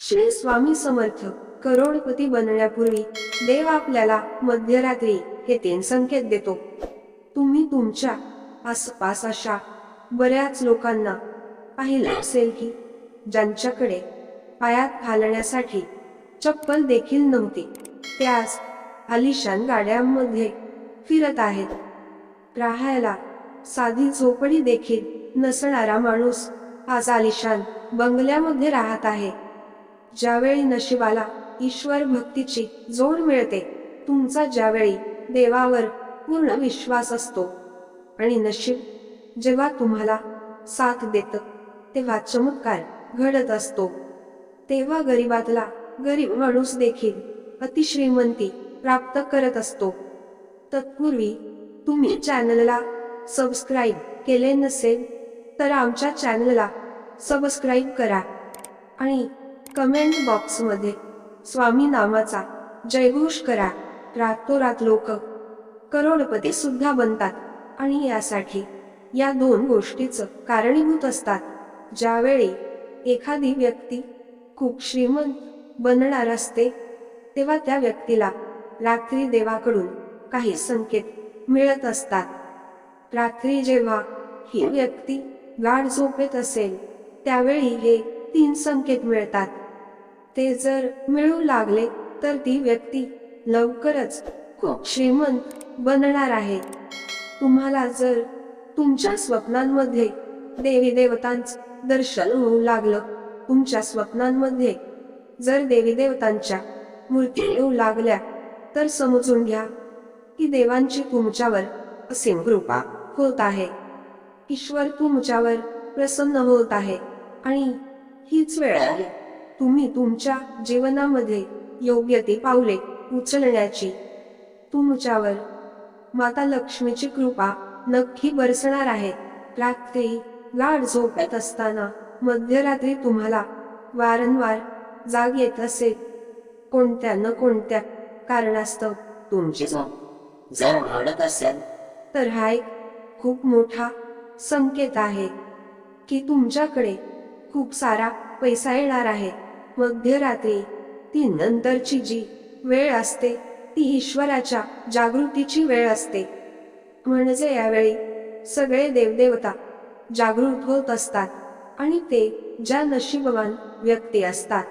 श्री स्वामी समर्थ करोडपती बनण्यापूर्वी देव आपल्याला मध्यरात्री हे तीन संकेत देतो. तुम्ही तुमच्या आसपास अशा बऱ्याच लोकांना पाहिलं असेल की ज्यांच्याकडे पायात घालण्यासाठी चप्पल देखील नव्हती. त्यास आलिशान गाड्यांमध्ये फिरत आहेत. राहायला साधी झोपडी देखील नसणारा माणूस आज आलिशान बंगल्यामध्ये राहत आहे. ज्यावेळी नशिबाला ईश्वर भक्तीची जोड मिळते तुमचा ज्यावेळी देवावर पूर्ण विश्वास असतो. आणि नशीब जेव्हा तुम्हाला साथ देत तेव्हा चमत्कार घडत असतो. तेव्हा गरीबातला गरीब माणूस देखील अतिश्रीमंती प्राप्त करत असतो. तत्पूर्वी तुम्ही चॅनलला सबस्क्राईब केले नसेल तर आमच्या चॅनलला सबस्क्राईब करा. आणि कमेंट बॉक्समध्ये स्वामी नामाचा जयघोष करा रातोरात लोक करोडपती सुद्धा बनतात. आणि यासाठी या दोन गोष्टीच कारणीभूत असतात. ज्यावेळी एखादी व्यक्ती खूप श्रीमंत बनणार असते तेव्हा त्या व्यक्तीला रात्री देवाकडून काही संकेत मिळत असतात. रात्री जेव्हा ही व्यक्ती गाढ झोपेत असेल त्यावेळी हे तीन संकेत मिळतात. ते जर मिळू लागले तर ती व्यक्ती लवकरच खूप श्रीमंत बनणार आहे. तुम्हाला जर तुमच्या स्वप्नांमध्ये देवी देवतांचं दर्शन होऊ लागलं तुमच्या स्वप्नांमध्ये जर देवी देवतांच्या मूर्ती येऊ लागल्या तर समजून घ्या की देवांची तुमच्यावर असीम कृपा होत आहे. ईश्वर तुमच्यावर प्रसन्न होत आहे आणि हीच वेळ आहे. तुम्ही तुमच्या जीवनामध्ये योग्य ती पावले उचलण्याची तुमच्यावर माता लक्ष्मीची कृपा नक्की बरसणार आहे. रात्री गाढ झोपेत असताना मध्यरात्री तुम्हाला वारंवार जाग येत असेल कोणत्या न कोणत्या कारणास्तव तुमची झोप जर असेल. तर हा एक खूप मोठा संकेत आहे की तुमच्याकडे खूप सारा पैसा येणार आहे. मध्यरात्री. ती नंतरची जी वेळ असते ती ईश्वराच्या जागृतीची वेळ असते. म्हणजे यावेळी सगळे देवदेवता जागृत होत असतात आणि ते ज्या नशीबवान व्यक्ती असतात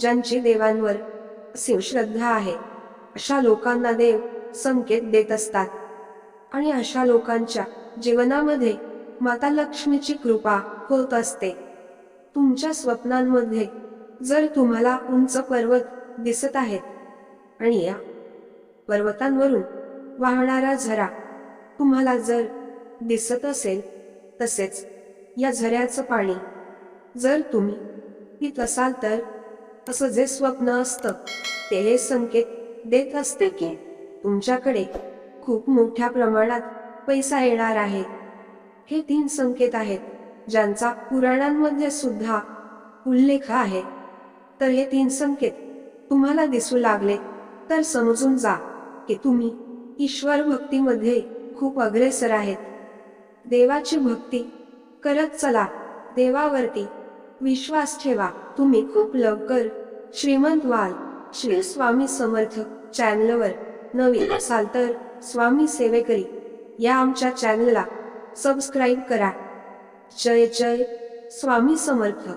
ज्यांची देवांवर असीम श्रद्धा आहे अशा लोकांना देव संकेत देत असतात. आणि अशा लोकांच्या जीवनामध्ये माता लक्ष्मीची कृपा होत असते. तुमच्या स्वप्नांमध्ये जर तुम्हाला उंच पर्वत दिसत आहेत आणि या पर्वतांवरून वाहणारा झरा तुम्हाला जर दिसत असेल तसेच या झऱ्याचं पाणी जर तुम्ही पित असाल तर असं जे स्वप्न असतं ते हे संकेत देत असते की तुमच्याकडे खूप मोठ्या प्रमाणात पैसा येणार आहे. हे तीन संकेत आहेत ज्यांचा पुराणांमध्ये सुद्धा उल्लेख आहे. तर हे तीन संकेत तुम्हाला दिसू लागले. तर समजून जा की तुम्ही ईश्वर भक्तीमध्ये खूप अग्रेसर आहेत. देवाची भक्ती करत चला. देवावरती विश्वास ठेवा. तुम्ही खूप लवकर श्रीमंत व्हाल. श्री स्वामी समर्थ चॅनलवर नवीन असाल तर स्वामी सेवेकरी या आमच्या चॅनलला सबस्क्राईब करा. जय जय स्वामी समर्थ.